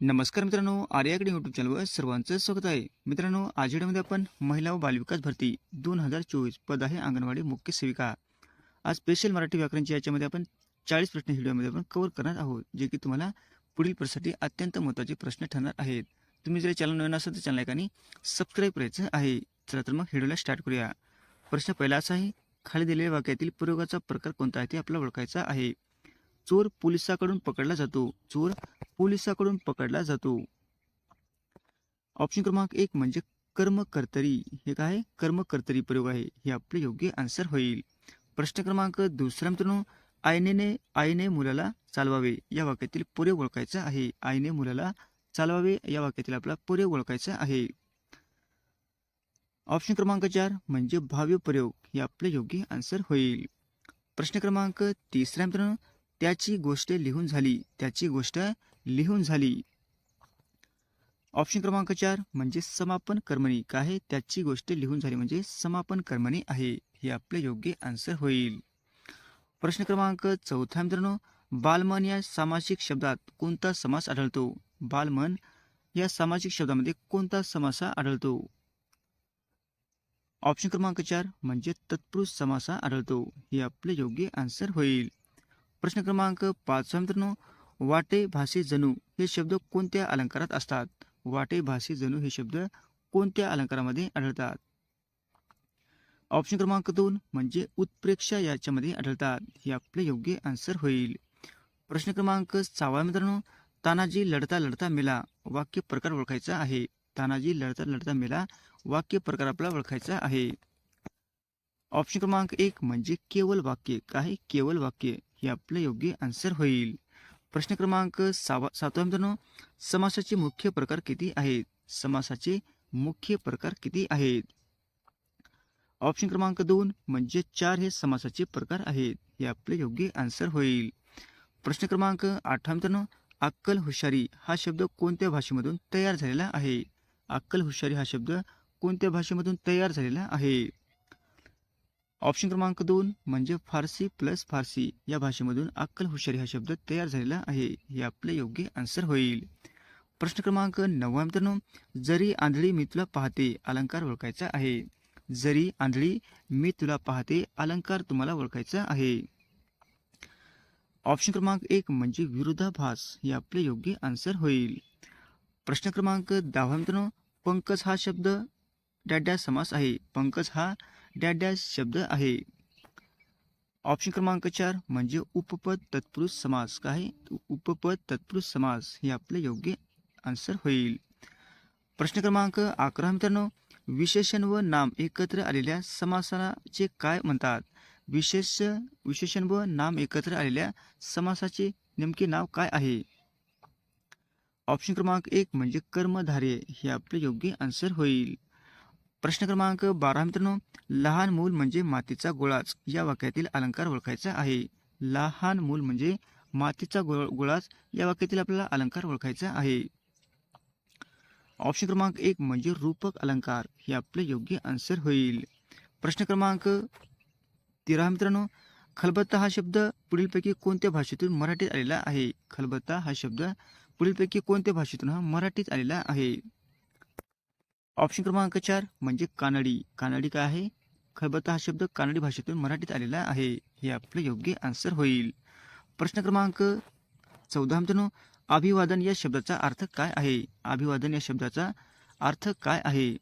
नमस्कार मित्रांनो आर्याकडे यूट्यूब चॅनलवर सर्वांचं स्वागत आहे. मित्रांनो आज व्हिडिओमध्ये आपण महिला व बालविकास भरती दोन हजार चोवीस पद आहे अंगणवाडी मुख्य सेविका. आज स्पेशल मराठी व्याकरणच्या याच्यामध्ये आपण चाळीस प्रश्न व्हिडिओमध्ये आपण कव्हर करणार आहोत जे की तुम्हाला पुढील प्रश्नासाठी अत्यंत महत्त्वाचे प्रश्न ठरणार आहेत. तुम्ही जर चॅनल नवीन असाल तर चॅनल एकाने सबस्क्राईब करायचं आहे. चला तर मग व्हिडिओला स्टार्ट करूया. प्रश्न पहिला असा आहे खाली दिलेल्या वाक्यातील प्रयोगाचा प्रकार कोणता आहे ते आपला ओळखायचा आहे. चोर पोलिसाकडून पकडला जातो. चोर पोलिसाकडून पकडला जातो. ऑप्शन क्रमांक एक म्हणजे कर्मकर्तरी. हे काय आहे? कर्मकर्तरी प्रयोग आहे. हे आपले योग्य आन्सर होईल. प्रश्न क्रमांक दुसरा मित्रांनो आईनेने आईने मुलाला चालवावे. या वाक्यातील पुरे ओळखायचा आहे. आईने मुलाला चालवावे. या वाक्यातील आपला पुरे ओळखायचा आहे. ऑप्शन क्रमांक चार म्हणजे भाव्य प्रयोग. हे आपले योग्य आन्सर होईल. प्रश्न क्रमांक तिसरा मित्रांनो त्याची गोष्ट लिहून झाली. त्याची गोष्ट लिहून झाली. ऑप्शन क्रमांक चार म्हणजे समापन कर्मणी. काय त्याची गोष्ट लिहून झाली म्हणजे समापन कर्मणी आहे. हे आपले योग्य आन्सर होईल. प्रश्न क्रमांक चौथा मित्रांनो बालमन या सामासिक शब्दात कोणता समास आढळतो? बालमन या सामाजिक शब्दामध्ये कोणता समासा आढळतो? ऑप्शन क्रमांक चार म्हणजे तत्पुरुष समासा आढळतो. हे आपले योग्य आन्सर होईल. प्रश्न क्रमांक पाचवा मित्रांनो वाटे भाषे जणू हे शब्द कोणत्या अलंकारात असतात? वाटे भाषे जणू हे शब्द कोणत्या अलंकारामध्ये आढळतात? ऑप्शन क्रमांक दोन म्हणजे उत्प्रेक्षा याच्यामध्ये आढळतात. हे आपले योग्य आन्सर होईल. प्रश्न क्रमांक सहावा मित्रांनो तानाजी लढता लढता मेला वाक्य प्रकार ओळखायचा आहे. तानाजी लढता लढता मेला वाक्य प्रकार आपला ओळखायचा आहे. ऑप्शन क्रमांक एक म्हणजे केवळ वाक्य. काय? केवळ वाक्य. हे आपलं योग्य आन्सर होईल. प्रश्न क्रमांक सावा सातवा मित्रांनो समासाचे मुख्य प्रकार किती आहेत? समासाचे मुख्य प्रकार किती आहेत? ऑप्शन क्रमांक दोन म्हणजे चार हे समासाचे प्रकार आहेत. हे आपले योग्य आन्सर होईल. प्रश्न क्रमांक आठवा मित्रांनो अक्कल हुशारी हा शब्द कोणत्या भाषेमधून तयार झालेला आहे? अक्कल हुशारी हा शब्द कोणत्या भाषेमधून तयार झालेला आहे? ऑप्शन क्रमांक दोन म्हणजे फारसी प्लस फारसी या भाषेमधून अक्कल हुशारी हा शब्द तयार झालेला आहे. हे आपले योग्य आन्सर होईल. प्रश्न क्रमांक नववा मित्रांनो जरी आंधळी मी तुला पाहते अलंकार ओळखायचा आहे. जरी आंधळी मी तुला पाहते अलंकार तुम्हाला ओळखायचा आहे. ऑप्शन क्रमांक एक म्हणजे विरोधाभास हे आपले योग्य आन्सर होईल. प्रश्न क्रमांक दहावा मित्रांनो पंकज हा शब्द डॅड्या समास आहे. पंकज हा डॅश शब्द आहे. ऑप्शन क्रमांक चार म्हणजे उपपद तत्पुरुष समास. काय? उपपद तत्पुरुष समास हे आपले योग्य आन्सर होईल. प्रश्न क्रमांक अकरा मित्रांनो विशेषण व नाम एकत्र आलेल्या समासाचे काय म्हणतात? विशेष विशेषण व नाम एकत्र आलेल्या समासाचे नेमके नाव काय आहे? ऑप्शन क्रमांक एक म्हणजे कर्मधार्य हे आपले योग्य आन्सर होईल. प्रश्न क्रमांक बारा मित्रांनो लहान मूल म्हणजे मातीचा गोळाच या वाक्यातील अलंकार ओळखायचा आहे. लहान मूल म्हणजे मातीचा गोळ गोळाच या वाक्यातील आपल्याला अलंकार ओळखायचा आहे. ऑप्शन क्रमांक एक म्हणजे रूपक अलंकार हे आपले योग्य आन्सर होईल. प्रश्न क्रमांक तेरा मित्रांनो खलबत्ता हा शब्द पुढीलपैकी कोणत्या भाषेतून मराठीत आलेला आहे? खलबत्ता हा शब्द पुढीलपैकी कोणत्या भाषेतून हा मराठीत आलेला आहे? ऑप्शन क्रमांक चार म्हणजे कानडी. कानडी काय आहे? खलबत्ता हा शब्द कानडी भाषेतून मराठीत आलेला आहे. हे आपले योग्य आन्सर होईल. प्रश्न क्रमांक चौदा मित्रांनो अभिवादन या शब्दाचा अर्थ काय आहे? अभिवादन या शब्दाचा अर्थ काय आहे?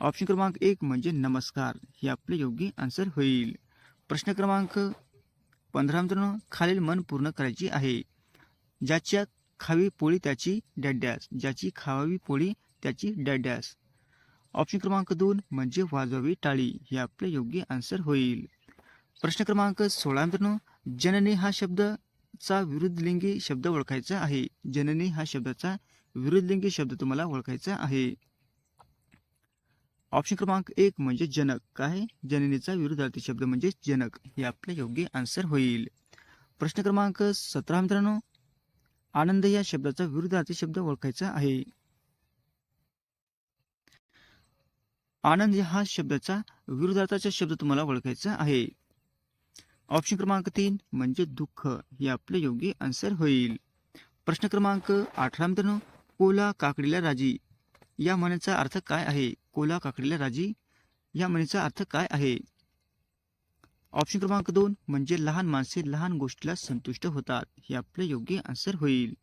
ऑप्शन क्रमांक एक म्हणजे नमस्कार. हे आपले योग्य आन्सर होईल. प्रश्न क्रमांक पंधरा मित्रांनो खालील मन पूर्ण करायची आहे. ज्याच्या खावी पोळी त्याची डड्ड्यास ज्याची खावावी पोळी त्याची डॅडॅस ऑप्शन क्रमांक दोन म्हणजे वाजवावी टाळी हे आपले योग्य आन्सर होईल. प्रश्न क्रमांक सोळा मित्रांनो जननी हा शब्दचा विरुद्धलिंगी शब्द ओळखायचा आहे. जननी हा शब्दाचा विरुद्धलिंगी शब्द तुम्हाला ओळखायचा आहे. ऑप्शन क्रमांक एक म्हणजे जनक. काय जननीचा विरुद्धार्थी शब्द म्हणजे जनक. हे आपले योग्य आन्सर होईल. प्रश्न क्रमांक सतरा मित्रांनो आनंद या शब्दाचा विरुद्धार्थी शब्द ओळखायचा आहे. आनंद हा शब्दाचा विरोधार्थाचा शब्द तुम्हाला ओळखायचा आहे. ऑप्शन क्रमांक तीन म्हणजे दुःख हे आपले योग्य आन्सर होईल. प्रश्न क्रमांक अठरा मित्रांनो कोला काकडीला राजी. या म्हणीचा अर्थ काय आहे? कोला काकडीला राजी. या म्हणीचा अर्थ काय आहे? ऑप्शन क्रमांक दोन म्हणजे लहान माणसे लहान गोष्टीला संतुष्ट होतात हे आपले योग्य आन्सर होईल.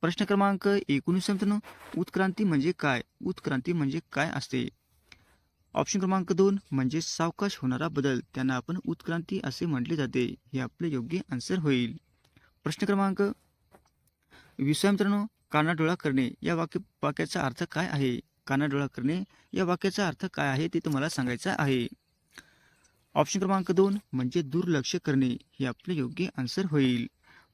प्रश्न क्रमांक एकोणीस मित्रांनो उत्क्रांती म्हणजे काय? उत्क्रांती म्हणजे काय असते? ऑप्शन क्रमांक दोन म्हणजे सावकाश होणारा बदल. त्यांना आपण उत्क्रांती असे म्हटले जाते. हे आपले योग्य आन्सर होईल. प्रश्न क्रमांक विसवा मित्रांनो कानाडोळा करणे. या वाक्य वाक्याचा अर्थ काय आहे? कानाडोळा करणे. या वाक्याचा अर्थ काय आहे ते तुम्हाला सांगायचं आहे. ऑप्शन क्रमांक दोन म्हणजे दुर्लक्ष करणे. हे आपले योग्य आन्सर होईल.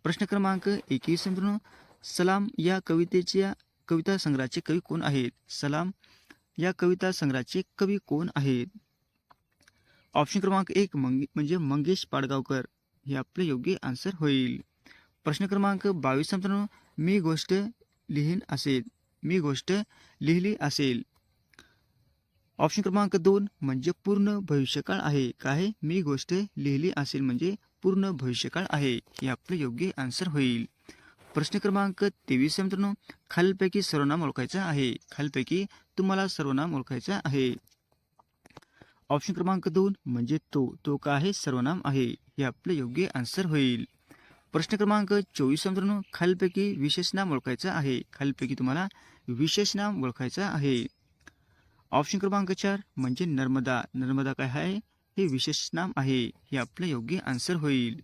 प्रश्न क्रमांक एकवीस मित्रांनो सलाम या कवितेच्या कविता संग्रहाचे कवी कोण आहेत? सलाम या कविता संग्रहाचे कवी कोण आहेत? ऑप्शन क्रमांक एक मंग म्हणजे मंगेश पाडगावकर. हे आपले योग्य आन्सर होईल. प्रश्न क्रमांक बावीस मित्रांनो मी गोष्ट लिहीन असेल. मी गोष्ट लिहिली असेल. ऑप्शन क्रमांक दोन म्हणजे पूर्ण भविष्यकाळ आहे. काय मी गोष्ट लिहिली असेल म्हणजे पूर्ण भविष्यकाळ आहे. हे आपले योग्य आन्सर होईल. प्रश्न क्रमांक तेवीस मित्रांनो. खालीलपैकी सर्वनाम ओळखायचं आहे. खालीलपैकी तुम्हाला सर्वनाम ओळखायचं आहे. ऑप्शन क्रमांक दोन म्हणजे तो. तो का आहे? सर्वनाम आहे. हे आपले योग्य आन्सर होईल. प्रश्न क्रमांक चोवीस मित्रांनो. खालीलपैकी विशेषनाम ओळखायचं आहे. खालीलपैकी तुम्हाला विशेष नाम ओळखायचं आहे. ऑप्शन क्रमांक चार म्हणजे नर्मदा. नर्मदा काय आहे? हे विशेष नाम आहे. हे आपलं योग्य आन्सर होईल.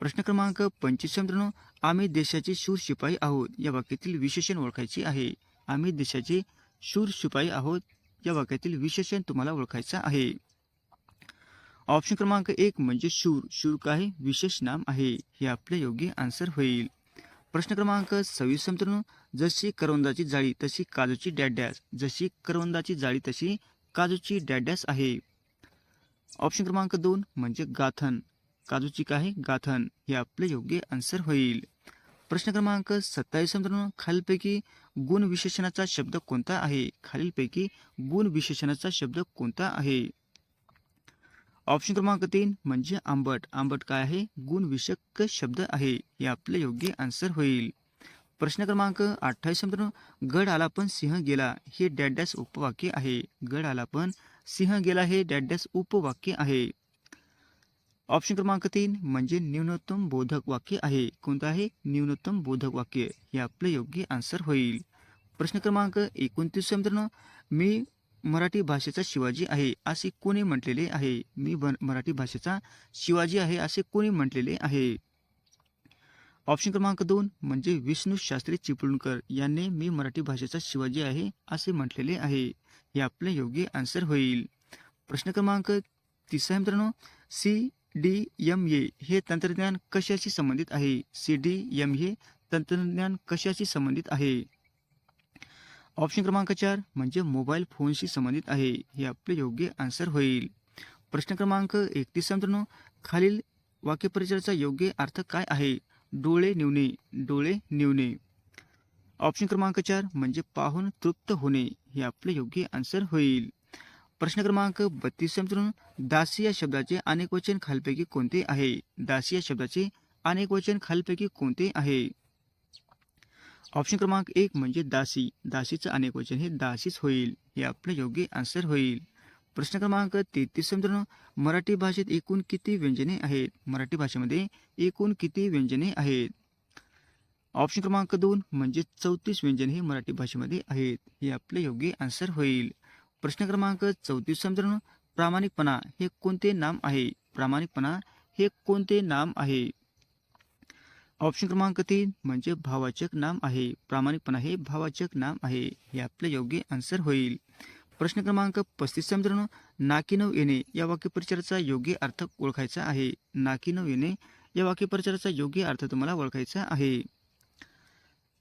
प्रश्न क्रमांक पंचवीस मित्रांनो आम्ही देशाचे शूर शिपाई आहोत या वाक्यातील विशेषण ओळखायचे आहे. आम्ही देशाचे शूर शिपाई आहोत या वाक्यातील विशेषण तुम्हाला ओळखायचं आहे. ऑप्शन क्रमांक एक म्हणजे शूर. शूर काय? विशेष नाम आहे. हे आपले योग्य आन्सर होईल. प्रश्न क्रमांक सव्वीस मित्रांनो जशी करवंदाची जाळी तशी काजूची डॅडॅस. जशी करवंदाची जाळी तशी काजूची डॅडॅस आहे. ऑप्शन क्रमांक दोन म्हणजे गाथन. काजूची काय गाथन हे आपले योग्य आन्सर होईल. प्रश्न क्रमांक सत्तावीस मित्रांनो खालीलपैकी गुण विशेषणाचा शब्द कोणता आहे? खालीलपैकी गुण विशेषणाचा शब्द कोणता आहे? ऑप्शन क्रमांक तीन म्हणजे आंबट. आंबट काय आहे? गुणविषयक शब्द आहे. हे आपले योग्य आन्सर होईल. प्रश्न क्रमांक अठ्ठावीस मित्रांनो गड आला पण सिंह गेला हे डॅडॅस उपवाक्य आहे. गड आला पण सिंह गेला हे डॅडॅस उपवाक्य आहे. ऑप्शन क्रमांक तीन म्हणजे न्यूनतम बोधक वाक्य आहे. कोणतं आहे? न्यूनतम बोधक वाक्य. हे आपले योग्य आन्सर होईल. प्रश्न क्रमांक एकोणतीस मित्रांनो. मी मराठी भाषेचा शिवाजी आहे असे कोणी म्हटलेले आहे? मी मराठी भाषेचा शिवाजी आहे असे कोणी म्हटलेले आहे? ऑप्शन क्रमांक दोन म्हणजे विष्णू शास्त्री चिपळूणकर यांनी मी मराठी भाषेचा शिवाजी आहे असे म्हटलेले आहे. हे आपले योग्य आन्सर होईल. प्रश्न क्रमांक तिसरा मित्रांनो. सी डी एम ए हे तंत्रज्ञान कशाशी संबंधित आहे? सी डी एम ए तंत्रज्ञान कशाशी संबंधित आहे? ऑप्शन क्रमांक चार म्हणजे मोबाईल फोनशी संबंधित आहे. हे आपले योग्य आन्सर होईल. प्रश्न क्रमांक एकतीस मित्रांनो खालील वाक्यपरिचयाचा योग्य अर्थ काय आहे? डोळे निवणे डोळे निवणे ऑप्शन क्रमांक चार म्हणजे पाहून तृप्त होणे हे आपले योग्य आन्सर होईल. प्रश्न क्रमांक बत्तीस मित्रांनो दासी या शब्दाचे अनेक वचन खालपैकी कोणते आहे? दासी या शब्दाचे अनेक वचन खालपैकी कोणते आहे? ऑप्शन क्रमांक एक म्हणजे दासी. दासीचं अनेक वचन हे दासीच होईल हे आपले योग्य आन्सर होईल. प्रश्न क्रमांक तेहतीस मित्रांनो मराठी भाषेत एकूण किती व्यंजने आहेत? मराठी भाषेमध्ये एकूण किती व्यंजने आहेत? ऑप्शन क्रमांक दोन म्हणजे चौतीस व्यंजन हे मराठी भाषेमध्ये आहेत हे आपले योग्य आन्सर होईल. प्रश्न क्रमांक चौतीस मित्रांनो प्रामाणिकपणा हे कोणते नाम आहे? प्रामाणिकपणा हे कोणते नाम आहे? ऑप्शन क्रमांक तीन म्हणजे भावाचक नाम आहे. प्रामाणिकपणा हे भावाचक नाम आहे. हे आपले योग्य आन्सर होईल. प्रश्न क्रमांक पस्तीस मित्रांनो नाकीनव येणे या वाक्यपरिचाराचा योग्य अर्थ ओळखायचा आहे. नाकीनव येणे या वाक्यपरिचाराचा योग्य अर्थ तुम्हाला ओळखायचा आहे.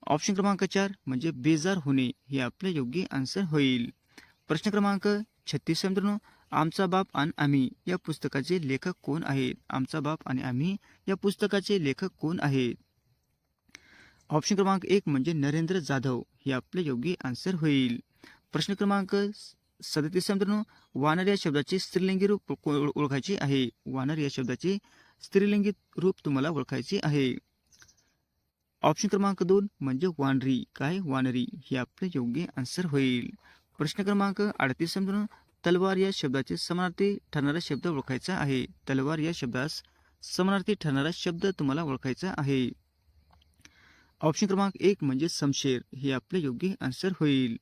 ऑप्शन क्रमांक चार म्हणजे बेजार होणे हे आपले योग्य आन्सर होईल. प्रश्न क्रमांक छत्तीस मित्रांनो. आमचा बाप आणि आम्ही या पुस्तकाचे लेखक कोण आहेत? आमचा बाप आणि आम्ही या पुस्तकाचे लेखक कोण आहेत? ऑप्शन क्रमांक एक म्हणजे नरेंद्र जाधव. हे आपले योग्य आन्सर होईल. प्रश्न क्रमांक सदतीस मित्रांनो. वानर या शब्दाचे स्त्रीलिंगी रूप ओळखायचे आहे. वानर या शब्दाचे स्त्रीलिंगी रूप तुम्हाला ओळखायचे आहे. ऑप्शन क्रमांक दोन म्हणजे वानरी. काय? वानरी. हे आपलं योग्य आन्सर होईल. प्रश्न क्रमांक अडतीस समजून तलवार या शब्दाचे समानार्थी ठरणारा शब्द ओळखायचा आहे. तलवार या शब्दास समानार्थी ठरणारा शब्द तुम्हाला ओळखायचा आहे. ऑप्शन क्रमांक एक म्हणजे समशेर. हे आपले योग्य आन्सर होईल.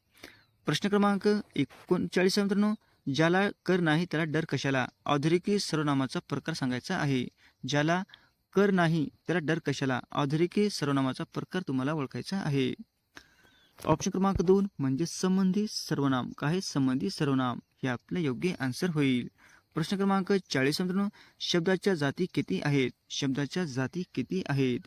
प्रश्न क्रमांक एकोणचाळीस मित्रांनो ज्याला कर नाही त्याला डर कशाला? औद्योगिकी सर्वनामाचा प्रकार सांगायचा आहे. ज्याला कर नाही त्याला डर कशाला? औद्योगिकी सर्वनामाचा प्रकार तुम्हाला ओळखायचा आहे. ऑप्शन क्रमांक दोन म्हणजे संबंधी सर्वनाम. काय संबंधी सर्वनाम हे आपले योग्य आन्सर होईल. प्रश्न क्रमांक चाळीस मित्रांनो शब्दाच्या जाती किती आहेत? शब्दाच्या जाती किती आहेत?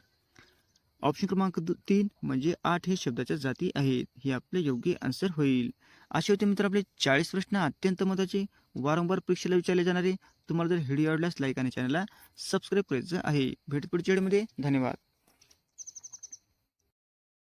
ऑप्शन क्रमांक तीन म्हणजे आठ हे शब्दाच्या जाती आहेत. हे आपले योग्य आन्सर होईल. असे होते मित्र आपले चाळीस प्रश्न अत्यंत महत्त्वाचे. वारंवार परीक्षेला विचारले जाणारे. तुम्हाला जर व्हिडिओ आवडल्यास लाईक आणि चॅनलला सबस्क्राईब करायचं आहे. भेट पुढच्या वेळेमध्ये धन्यवाद.